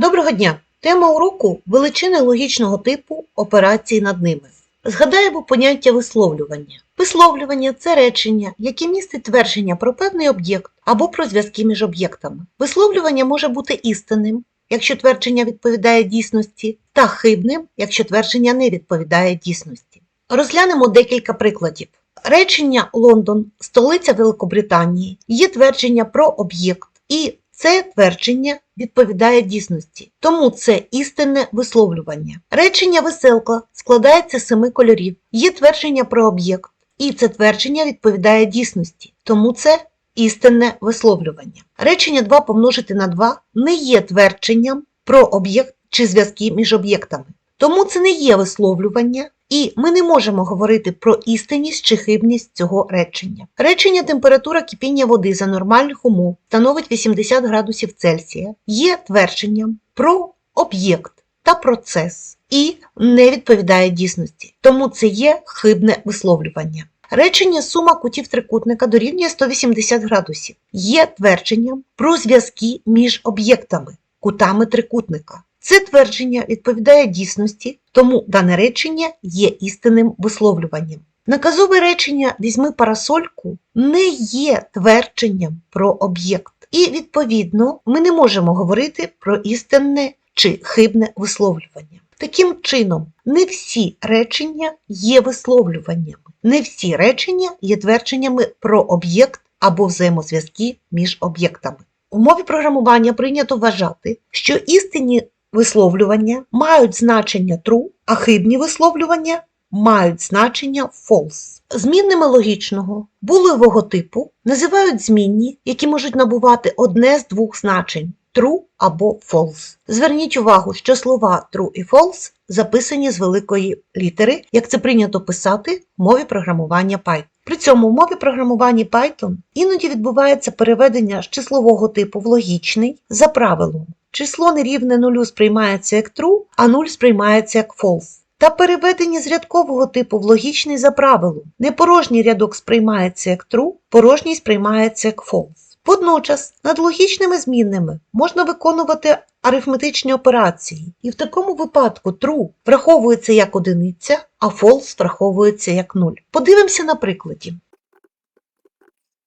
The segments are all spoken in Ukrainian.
Доброго дня! Тема уроку величини логічного типу операції над ними. Згадаємо поняття висловлювання. Висловлювання це речення, яке містить твердження про певний об'єкт або про зв'язки між об'єктами. Висловлювання може бути істинним, якщо твердження відповідає дійсності, та хибним, якщо твердження не відповідає дійсності. Розглянемо декілька прикладів. Речення Лондон, столиця Великобританії, є твердження про об'єкт, і це твердження відповідає дійсності, тому це істинне висловлювання. Речення веселка складається з семи кольорів, є твердження про об'єкт, і це твердження відповідає дійсності, тому це істинне висловлювання. Речення 2 помножити на 2 не є твердженням про об'єкт чи зв'язки між об'єктами. Тому це не є висловлювання, і ми не можемо говорити про істинність чи хибність цього речення. Речення температура кипіння води за нормальних умов становить 80 градусів Цельсія, є твердженням про об'єкт та процес і не відповідає дійсності. Тому це є хибне висловлювання. Речення сума кутів трикутника дорівнює 180 градусів. Є твердженням про зв'язки між об'єктами, кутами трикутника. Це твердження відповідає дійсності, тому дане речення є істинним висловлюванням. Наказове речення візьми парасольку не є твердженням про об'єкт, і, відповідно, ми не можемо говорити про істинне чи хибне висловлювання. Таким чином, не всі речення є висловлюваннями, не всі речення є твердженнями про об'єкт або взаємозв'язки між об'єктами. У мові програмування прийнято вважати, що істинні висловлювання мають значення true, а хибні висловлювання мають значення false. Змінними логічного булевого типу називають змінні, які можуть набувати одне з двох значень true або false. Зверніть увагу, що слова true і false записані з великої літери, як це прийнято писати в мові програмування Python. При цьому в мові програмування Python іноді відбувається переведення з числового типу в логічний за правилом. Число нерівне нулю сприймається як true, а 0 сприймається як false. Та переведення з рядкового типу в логічний за правилом. Непорожній рядок сприймається як true, порожній сприймається як false. Водночас над логічними змінними можна виконувати арифметичні операції, і в такому випадку true враховується як одиниця, а false враховується як 0. Подивимося на прикладі.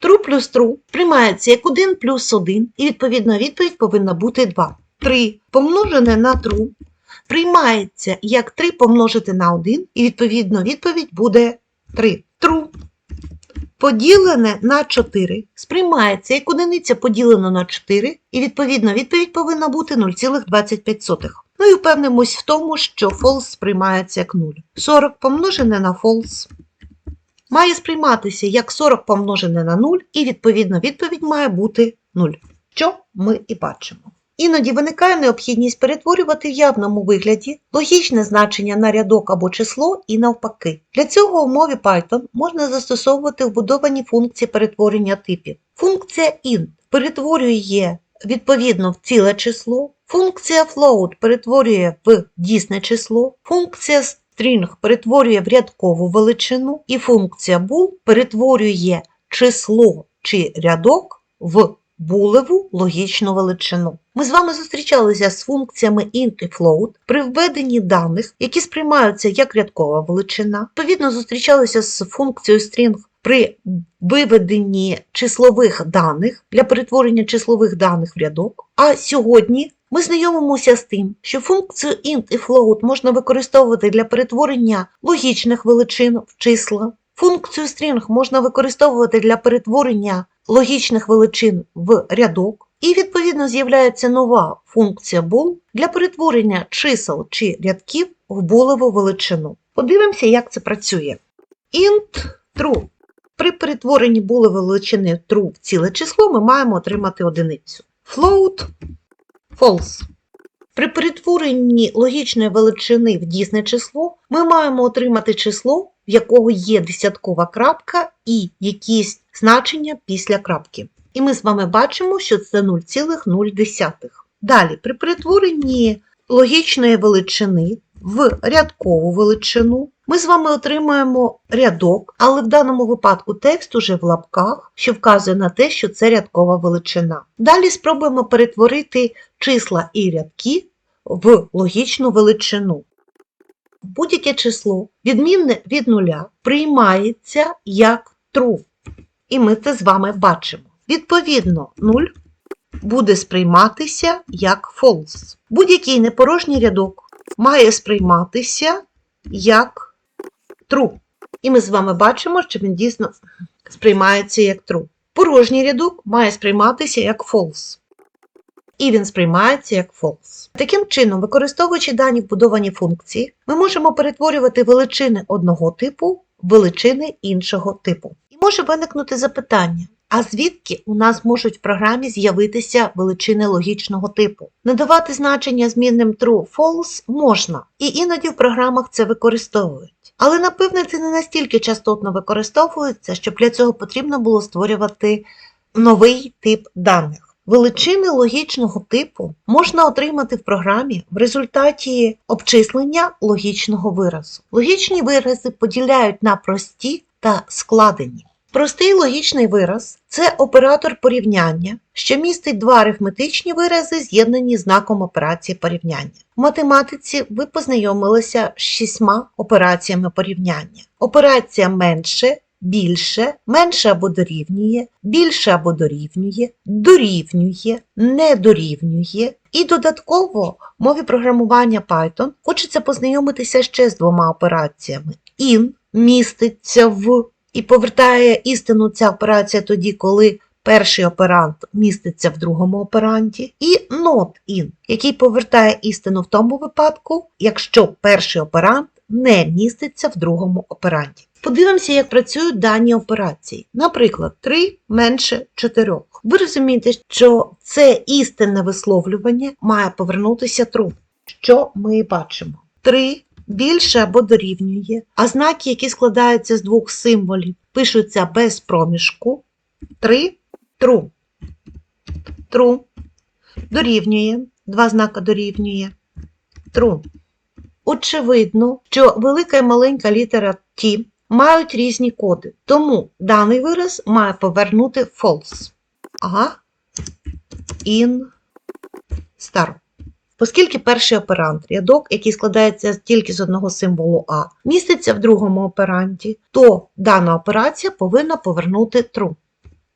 True плюс true приймається як 1 плюс 1, і відповідна відповідь повинна бути 2. 3 помножене на true приймається як 3 помножити на 1, і відповідно відповідь буде 3. True поділене на 4 сприймається як одиниця поділено на 4, і відповідно відповідь повинна бути 0,25. Ну і впевнимось в тому, що false сприймається як 0. 40 помножене на false має сприйматися як 40 помножене на 0, і відповідно відповідь має бути 0, що ми і бачимо. Іноді виникає необхідність перетворювати в явному вигляді логічне значення на рядок або число і навпаки. Для цього в мові Python можна застосовувати вбудовані функції перетворення типів. Функція int перетворює відповідно в ціле число, функція float перетворює в дійсне число, функція string перетворює в рядкову величину, і функція bool перетворює число чи рядок в булеву логічну величину. Ми з вами зустрічалися з функціями int і float при введенні даних, які сприймаються як рядкова величина. Відповідно, зустрічалися з функцією string при виведенні числових даних для перетворення числових даних в рядок. А сьогодні ми знайомимося з тим, що функцію int і float можна використовувати для перетворення логічних величин в числа. Функцію string можна використовувати для перетворення логічних величин в рядок, і відповідно з'являється нова функція bool для перетворення чисел чи рядків в булеву величину. Подивимося, як це працює. int true. При перетворенні булевої величини true в ціле число ми маємо отримати одиницю. Float false. При перетворенні логічної величини в дійсне число ми маємо отримати число, в якого є десяткова крапка і якісь значення після крапки. І ми з вами бачимо, що це 0,0. Далі, при перетворенні логічної величини в рядкову величину, ми з вами отримаємо рядок, але в даному випадку текст уже в лапках, що вказує на те, що це рядкова величина. Далі спробуємо перетворити числа і рядки в логічну величину. Будь-яке число, відмінне від нуля, приймається як true. І ми це з вами бачимо. Відповідно, 0 буде сприйматися як false. Будь-який непорожній рядок має сприйматися як true. І ми з вами бачимо, що він дійсно сприймається як true. Порожній рядок має сприйматися як false. І він сприймається як false. Таким чином, використовуючи дані вбудовані функції, ми можемо перетворювати величини одного типу в величини іншого типу. І може виникнути запитання: а звідки у нас можуть в програмі з'явитися величини логічного типу? Надавати значення змінним true false можна, і іноді в програмах це використовують. Але напевне це не настільки частотно використовується, щоб для цього потрібно було створювати новий тип даних. Величини логічного типу можна отримати в програмі в результаті обчислення логічного виразу. Логічні вирази поділяють на прості та складені. Простий логічний вираз це оператор порівняння, що містить два арифметичні вирази, з'єднані знаком операції порівняння. В математиці ви познайомилися з шістьма операціями порівняння. Операція менше, більше, менше або дорівнює, більше або дорівнює, дорівнює, не дорівнює. І додатково в мові програмування Python хочеться познайомитися ще з двома операціями. In міститься в і повертає істину ця операція тоді, коли перший оперант міститься в другому операнді, і not in, який повертає істину в тому випадку, якщо перший оперант не міститься в другому операнді. Подивимося, як працюють дані операції. Наприклад, 3 менше 4. Ви розумієте, що це істинне висловлювання має повернутися true. Що ми бачимо? 3 більше або дорівнює, а знаки, які складаються з двох символів, пишуться без проміжку. 3 true. True. Дорівнює. Два знака дорівнює. True. Очевидно, що велика і маленька літера T мають різні коди, тому даний вираз має повернути false. А in star. Оскільки перший оперант рядок, який складається тільки з одного символу А, міститься в другому операнді, то дана операція повинна повернути true.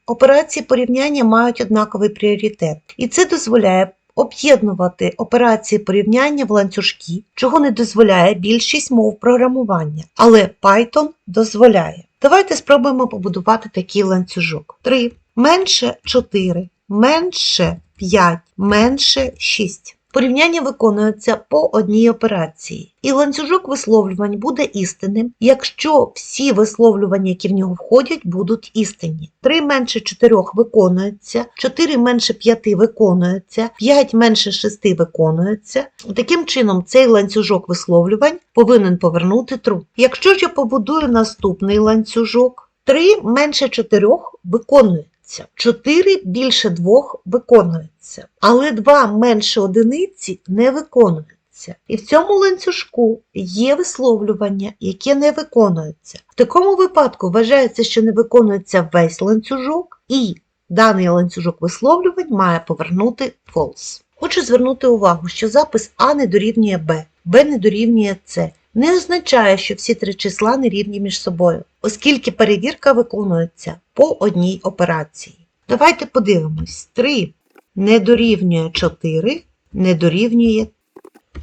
Операції порівняння мають однаковий пріоритет, і це дозволяє об'єднувати операції порівняння в ланцюжки, чого не дозволяє більшість мов програмування, але Python дозволяє. Давайте спробуємо побудувати такий ланцюжок. 3 менше 4, менше 5, менше 6. Порівняння виконується по одній операції, і ланцюжок висловлювань буде істинним, якщо всі висловлювання, які в нього входять, будуть істинні. 3 менше 4 виконується, 4 менше 5 виконується, 5 менше 6 виконується. Таким чином, цей ланцюжок висловлювань повинен повернути true. Якщо ж я побудую наступний ланцюжок, 3 менше 4 виконується. 4 більше 2 виконується, але 2 менше одиниці не виконується. І в цьому ланцюжку є висловлювання, яке не виконується. В такому випадку вважається, що не виконується весь ланцюжок, і даний ланцюжок висловлювань має повернути false. Хочу звернути увагу, що запис А не дорівнює Б, Б не дорівнює С не означає, що всі три числа не рівні між собою, оскільки перевірка виконується по одній операції. Давайте подивимось: 3 не дорівнює 4, не дорівнює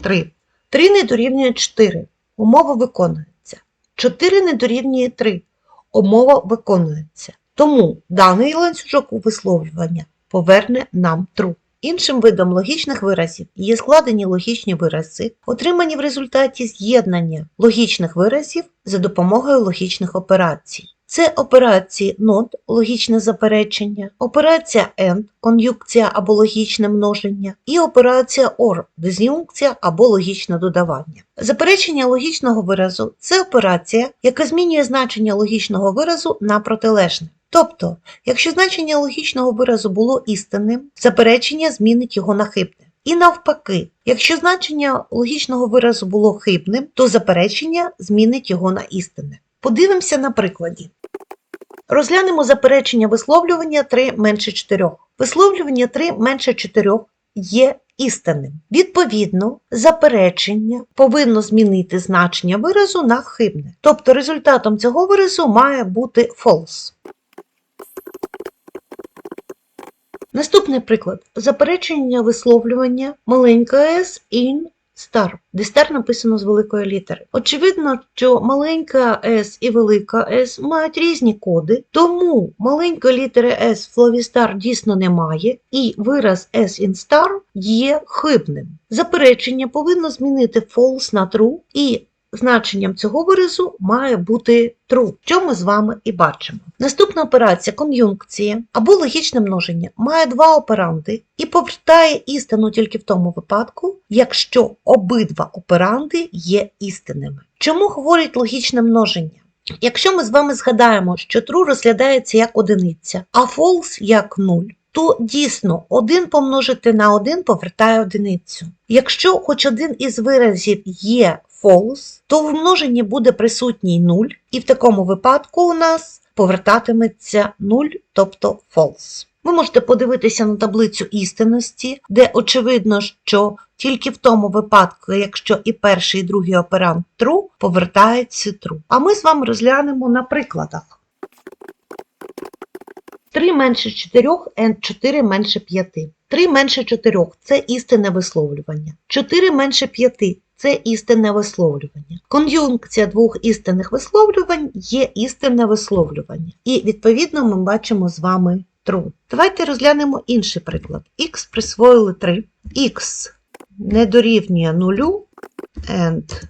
3. 3 не дорівнює 4. Умова виконується. 4 не дорівнює 3. Умова виконується. Тому даний ланцюжок у висловлювання поверне нам true. Іншим видом логічних виразів є складені логічні вирази, отримані в результаті з'єднання логічних виразів за допомогою логічних операцій. Це операції NOT – логічне заперечення, операція AND – кон'юкція або логічне множення, і операція OR – диз'юнкція або логічне додавання. Заперечення логічного виразу це операція, яка змінює значення логічного виразу на протилежне. Тобто, якщо значення логічного виразу було істинним, заперечення змінить його на хибне. І навпаки, якщо значення логічного виразу було хибним, то заперечення змінить його на істинне. Подивимося на прикладі. Розглянемо заперечення висловлювання 3 менше 4. Висловлювання 3 менше 4 є істинним. Відповідно, заперечення повинно змінити значення виразу на хибне. Тобто результатом цього виразу має бути false. Наступний приклад. Заперечення висловлювання маленька s in star, де star написано з великої літери. Очевидно, що маленька s і велика s мають різні коди, тому маленької літери s в слові star дійсно немає, і вираз s in star є хибним. Заперечення повинно змінити false на true, і значенням цього виразу має бути true, що ми з вами і бачимо. Наступна операція кон'юнкція або логічне множення має два операнди і повертає істину тільки в тому випадку, якщо обидва операнди є істинними. Чому говорить логічне множення? Якщо ми з вами згадаємо, що true розглядається як одиниця, а false як нуль, то дійсно 1 помножити на 1 повертає одиницю. Якщо хоч один із виразів є false, то в множенні буде присутній 0, і в такому випадку у нас повертатиметься 0, тобто false. Ви можете подивитися на таблицю істинності, де очевидно, що тільки в тому випадку, якщо і перший, і другий оперант true, повертається true. А ми з вами розглянемо на прикладах. 3 менше 4 and 4 менше 5. 3 менше 4 – це істинне висловлювання. 4 менше 5 – це істинне висловлювання. Кон'юнкція двох істинних висловлювань є істинне висловлювання. І, відповідно, ми бачимо з вами true. Давайте розглянемо інший приклад. Х присвоїли 3. Х не дорівнює 0 and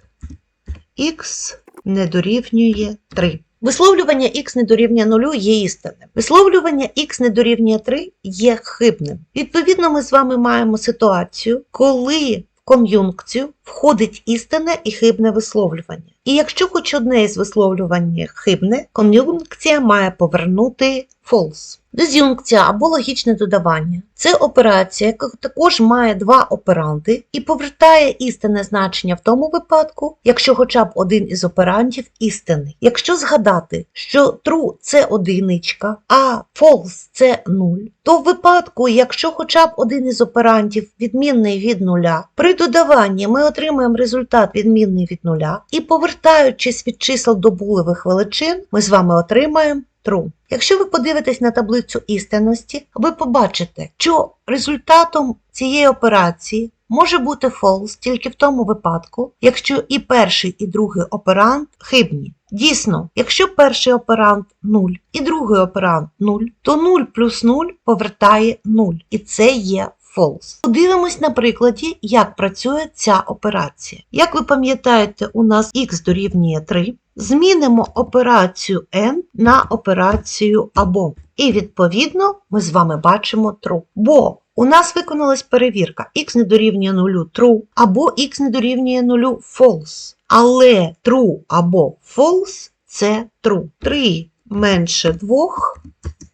х не дорівнює 3. Висловлювання х не дорівнює 0 є істинним. Висловлювання х не дорівнює 3 є хибним. Відповідно, ми з вами маємо ситуацію, коли в кон'юнкцію входить істинне і хибне висловлювання. І якщо хоч одне із висловлювань хибне, кон'юнкція має повернути false. Диз'юнкція або логічне додавання це операція, яка також має два операнти і повертає істинне значення в тому випадку, якщо хоча б один із оперантів істинний. Якщо згадати, що true – це одиничка, а false – це нуль, то в випадку, якщо хоча б один із оперантів відмінний від нуля, при додаванні ми отримаємо результат відмінний від нуля, і повертаючись від чисел до булевих величин, ми з вами отримаємо true. Якщо ви подивитесь на таблицю істинності, ви побачите, що результатом цієї операції може бути false тільки в тому випадку, якщо і перший, і другий оперант хибні. Дійсно, якщо перший оперант 0 і другий оперант 0, то 0 плюс 0 повертає 0, і це є false. Подивимось на прикладі, як працює ця операція. Як ви пам'ятаєте, у нас х дорівнює 3. Змінимо операцію n на операцію або. І відповідно ми з вами бачимо true. Бо у нас виконалась перевірка x не дорівнює 0 true, або x не дорівнює 0 false. Але true або false це true. 3 менше 2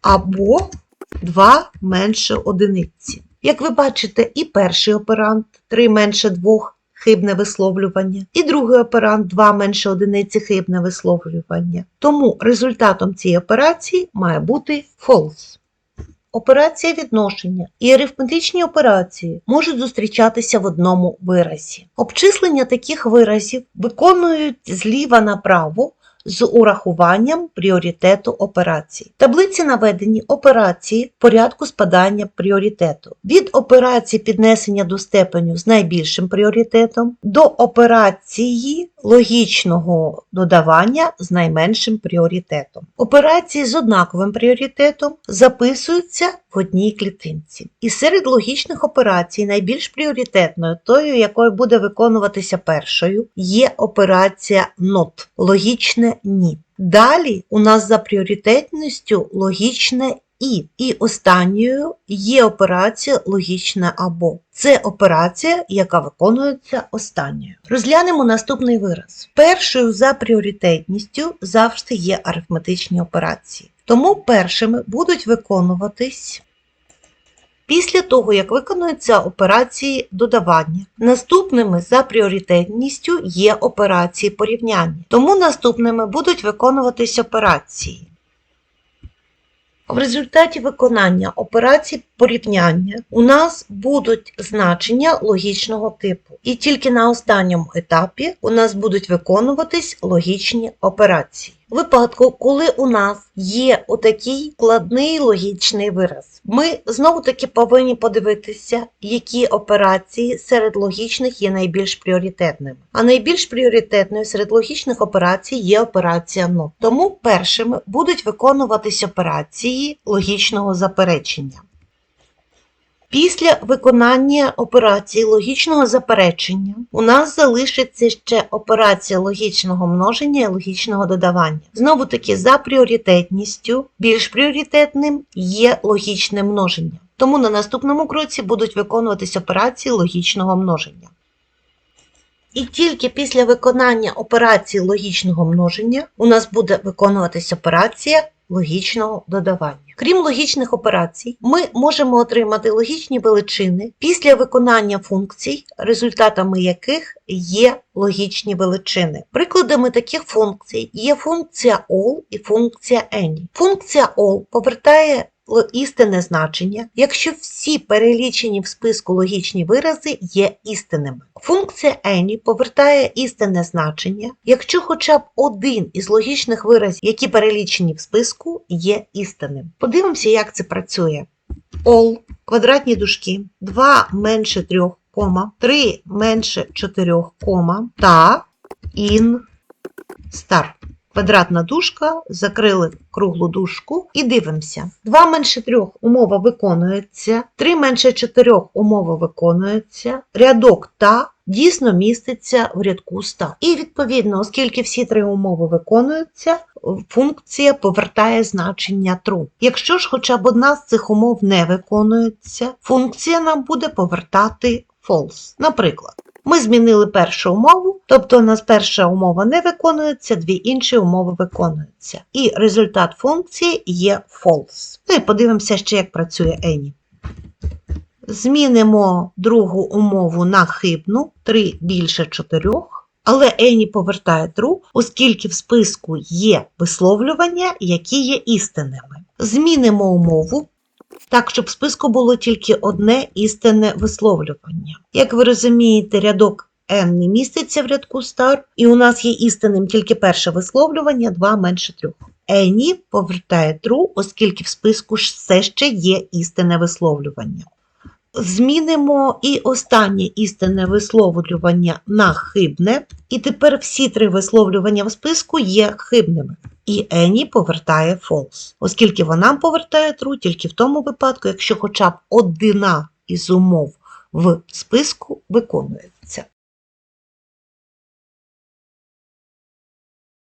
або 2 менше одиниці. Як ви бачите, і перший оперант 3 менше 2 хибне висловлювання, і другий оперант 2 менше одиниці хибне висловлювання. Тому результатом цієї операції має бути false. Операція відношення і арифметичні операції можуть зустрічатися в одному виразі. Обчислення таких виразів виконують зліва направо з урахуванням пріоритету операцій. В таблиці наведені операції порядку спадання пріоритету. Від операції піднесення до степеню з найбільшим пріоритетом до операції логічного додавання з найменшим пріоритетом. Операції з однаковим пріоритетом записуються в одній клітинці. І серед логічних операцій найбільш пріоритетною, тою, якою буде виконуватися першою, є операція NOT – логічне ні. Далі у нас за пріоритетністю логічне і. І останньою є операція логічне або. Це операція, яка виконується останньою. Розглянемо наступний вираз. Першою за пріоритетністю завжди є арифметичні операції. Тому першими будуть виконуватись Після того, як виконуються операції додавання, наступними за пріоритетністю є операції порівняння. Тому наступними будуть виконуватись операції. В результаті виконання операцій порівняння у нас будуть значення логічного типу. І тільки на останньому етапі у нас будуть виконуватись логічні операції. В випадку, коли у нас є отакий складний логічний вираз, ми знову таки повинні подивитися, які операції серед логічних є найбільш пріоритетними. А найбільш пріоритетною серед логічних операцій є операція «но». Тому першими будуть виконуватись операції логічного заперечення. Після виконання операції логічного заперечення у нас залишиться ще операція логічного множення і логічного додавання. Знову таки, за пріоритетністю, більш пріоритетним є логічне множення. Тому на наступному кроці будуть виконуватись операції логічного множення. І тільки після виконання операції логічного множення у нас буде виконуватись операція логічного додавання. Крім логічних операцій, ми можемо отримати логічні величини після виконання функцій, результатами яких є логічні величини. Прикладами таких функцій є функція all і функція any. Функція all повертає істинне значення, якщо всі перелічені в списку логічні вирази є істинними. Функція any повертає істинне значення, якщо хоча б один із логічних виразів, які перелічені в списку, є істинним. Подивимося, як це працює. All, квадратні дужки, 2 менше 3, 3 менше 4, та in star. Квадратна дужка, закрили круглу дужку і дивимося. 2 менше 3 умова виконується, 3 менше 4 умова виконується, рядок та дійсно міститься в рядку ста. І відповідно, оскільки всі три умови виконуються, функція повертає значення true. Якщо ж хоча б одна з цих умов не виконується, функція нам буде повертати false. Наприклад, ми змінили першу умову, тобто у нас перша умова не виконується, дві інші умови виконуються. І результат функції є false. Ну і подивимося ще, як працює any. Змінимо другу умову на хибну 3 більше 4, але any повертає true, оскільки в списку є висловлювання, які є істинними. Змінимо умову так, щоб в списку було тільки одне істинне висловлювання. Як ви розумієте, рядок n не міститься в рядку star, і у нас є істинним тільки перше висловлювання 2 менше 3. Any повертає true, оскільки в списку все ще є істинне висловлювання. Змінимо і останнє істинне висловлювання на хибне, і тепер всі три висловлювання в списку є хибними. І Ені повертає false, оскільки вона повертає true тільки в тому випадку, якщо хоча б одна із умов в списку виконується.